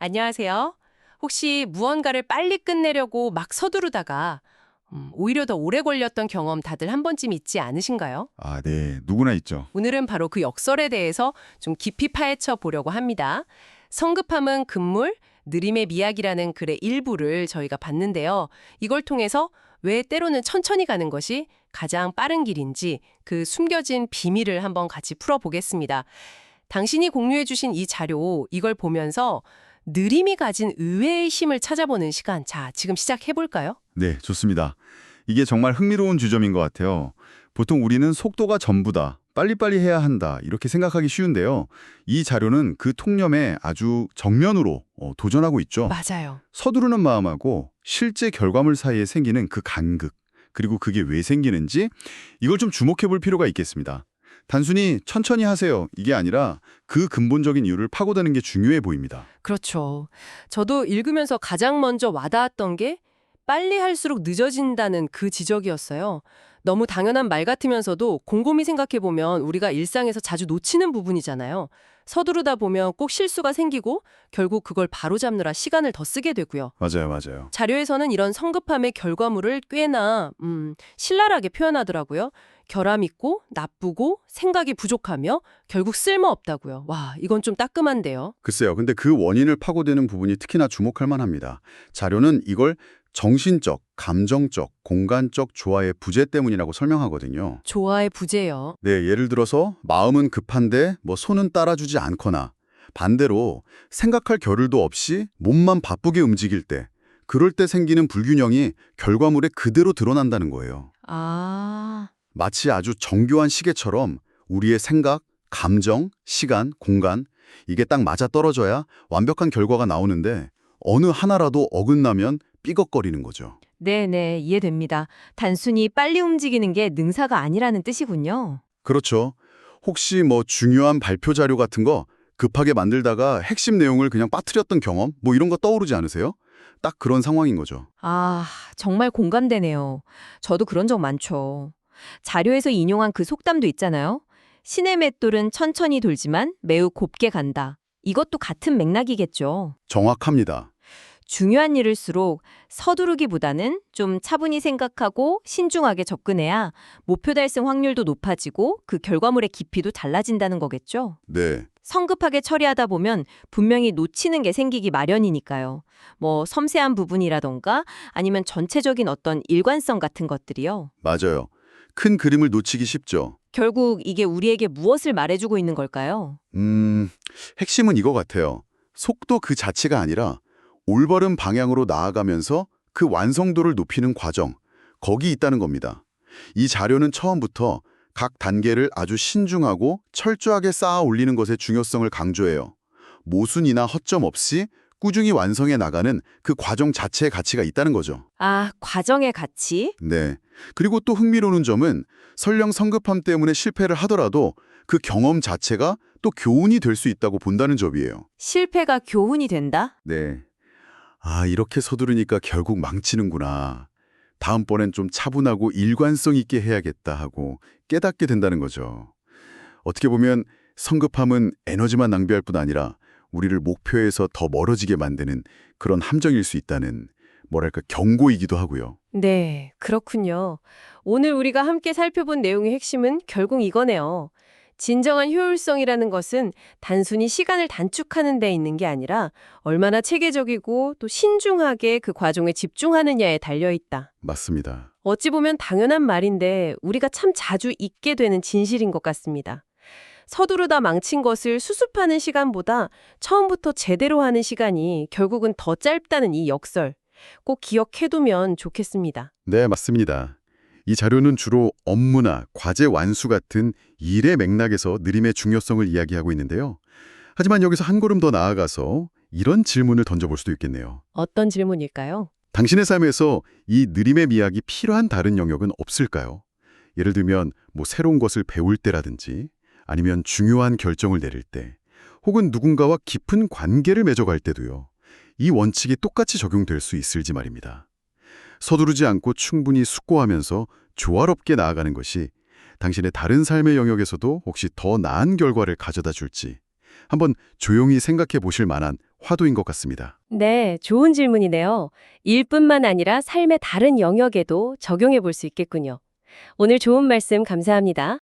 안녕하세요. 혹시 무언가를 빨리 끝내려고 막 서두르다가 음, 오히려 더 오래 걸렸던 경험 다들 한 번쯤 있지 않으신가요? 아, 네. 누구나 있죠. 오늘은 바로 그 역설에 대해서 좀 깊이 파헤쳐 보려고 합니다. 성급함은 금물, 느림의 미학이라는 글의 일부를 저희가 봤는데요. 이걸 통해서 왜 때로는 천천히 가는 것이 가장 빠른 길인지 그 숨겨진 비밀을 한번 같이 풀어보겠습니다. 당신이 공유해 주신 이 자료, 이걸 보면서 느림이 가진 의외의 힘을 찾아보는 시간. 자, 지금 시작해볼까요? 네, 좋습니다. 이게 정말 흥미로운 주점인 것 같아요. 보통 우리는 속도가 전부다, 빨리빨리 해야 한다, 이렇게 생각하기 쉬운데요. 이 자료는 그 통념에 아주 정면으로 어, 도전하고 있죠. 맞아요. 서두르는 마음하고 실제 결과물 사이에 생기는 그 간극, 그리고 그게 왜 생기는지 이걸 좀 주목해 볼 필요가 있겠습니다. 단순히 천천히 하세요. 이게 아니라 그 근본적인 이유를 파고드는 게 중요해 보입니다. 그렇죠. 저도 읽으면서 가장 먼저 와닿았던 게 빨리 할수록 늦어진다는 그 지적이었어요. 너무 당연한 말 같으면서도 곰곰이 생각해보면 우리가 일상에서 자주 놓치는 부분이잖아요. 서두르다 보면 꼭 실수가 생기고 결국 그걸 바로잡느라 시간을 더 쓰게 되고요. 맞아요, 맞아요. 자료에서는 이런 성급함의 결과물을 꽤나 음, 신랄하게 표현하더라고요. 결함 있고 나쁘고 생각이 부족하며 결국 쓸모없다고요. 와, 이건 좀 따끔한데요. 글쎄요. 근데 그 원인을 파고드는 부분이 특히나 주목할 만합니다. 자료는 이걸 정신적, 감정적, 공간적 조화의 부재 때문이라고 설명하거든요. 조화의 부재요. 네, 예를 들어서 마음은 급한데 뭐 손은 따라주지 않거나 반대로 생각할 겨를도 없이 몸만 바쁘게 움직일 때 그럴 때 생기는 불균형이 결과물에 그대로 드러난다는 거예요. 아, 마치 아주 정교한 시계처럼 우리의 생각, 감정, 시간, 공간 이게 딱 맞아 떨어져야 완벽한 결과가 나오는데 어느 하나라도 어긋나면 삐걱거리는 거죠. 네네, 이해됩니다. 단순히 빨리 움직이는 게 능사가 아니라는 뜻이군요. 그렇죠. 혹시 뭐 중요한 발표 자료 같은 거 급하게 만들다가 핵심 내용을 그냥 빠뜨렸던 경험 뭐 이런 거 떠오르지 않으세요? 딱 그런 상황인 거죠. 아, 정말 공감되네요. 저도 그런 적 많죠. 자료에서 인용한 그 속담도 있잖아요. 신의 맷돌은 천천히 돌지만 매우 곱게 간다. 이것도 같은 맥락이겠죠. 정확합니다. 중요한 일일수록 서두르기보다는 좀 차분히 생각하고 신중하게 접근해야 목표 달성 확률도 높아지고 그 결과물의 깊이도 달라진다는 거겠죠. 네. 성급하게 처리하다 보면 분명히 놓치는 게 생기기 마련이니까요. 뭐 섬세한 부분이라던가 아니면 전체적인 어떤 일관성 같은 것들이요. 맞아요. 큰 그림을 놓치기 쉽죠. 결국 이게 우리에게 무엇을 말해주고 있는 걸까요? 음, 핵심은 이거 같아요. 속도 그 자체가 아니라 올바른 방향으로 나아가면서 그 완성도를 높이는 과정, 거기 있다는 겁니다. 이 자료는 처음부터 각 단계를 아주 신중하고 철저하게 쌓아 올리는 것의 중요성을 강조해요. 모순이나 허점 없이 꾸준히 완성해 나가는 그 과정 자체의 가치가 있다는 거죠. 아, 과정의 가치? 네. 그리고 또 흥미로운 점은 설령 성급함 때문에 실패를 하더라도 그 경험 자체가 또 교훈이 될 수 있다고 본다는 점이에요. 실패가 교훈이 된다? 네. 아, 이렇게 서두르니까 결국 망치는구나. 다음번엔 좀 차분하고 일관성 있게 해야겠다 하고 깨닫게 된다는 거죠. 어떻게 보면 성급함은 에너지만 낭비할 뿐 아니라 우리를 목표에서 더 멀어지게 만드는 그런 함정일 수 있다는 뭐랄까 경고이기도 하고요. 네, 그렇군요. 오늘 우리가 함께 살펴본 내용의 핵심은 결국 이거네요. 진정한 효율성이라는 것은 단순히 시간을 단축하는 데 있는 게 아니라 얼마나 체계적이고 또 신중하게 그 과정에 집중하느냐에 달려 있다. 맞습니다. 어찌 보면 당연한 말인데 우리가 참 자주 잊게 되는 진실인 것 같습니다. 서두르다 망친 것을 수습하는 시간보다 처음부터 제대로 하는 시간이 결국은 더 짧다는 이 역설. 꼭 기억해두면 좋겠습니다. 네, 맞습니다. 이 자료는 주로 업무나 과제 완수 같은 일의 맥락에서 느림의 중요성을 이야기하고 있는데요. 하지만 여기서 한 걸음 더 나아가서 이런 질문을 던져볼 수도 있겠네요. 어떤 질문일까요? 당신의 삶에서 이 느림의 미학이 필요한 다른 영역은 없을까요? 예를 들면 뭐 새로운 것을 배울 때라든지 아니면 중요한 결정을 내릴 때 혹은 누군가와 깊은 관계를 맺어갈 때도요. 이 원칙이 똑같이 적용될 수 있을지 말입니다. 서두르지 않고 충분히 숙고하면서 조화롭게 나아가는 것이 당신의 다른 삶의 영역에서도 혹시 더 나은 결과를 가져다 줄지 한번 조용히 생각해 보실 만한 화두인 것 같습니다. 네, 좋은 질문이네요. 일뿐만 아니라 삶의 다른 영역에도 적용해 볼 수 있겠군요. 오늘 좋은 말씀 감사합니다.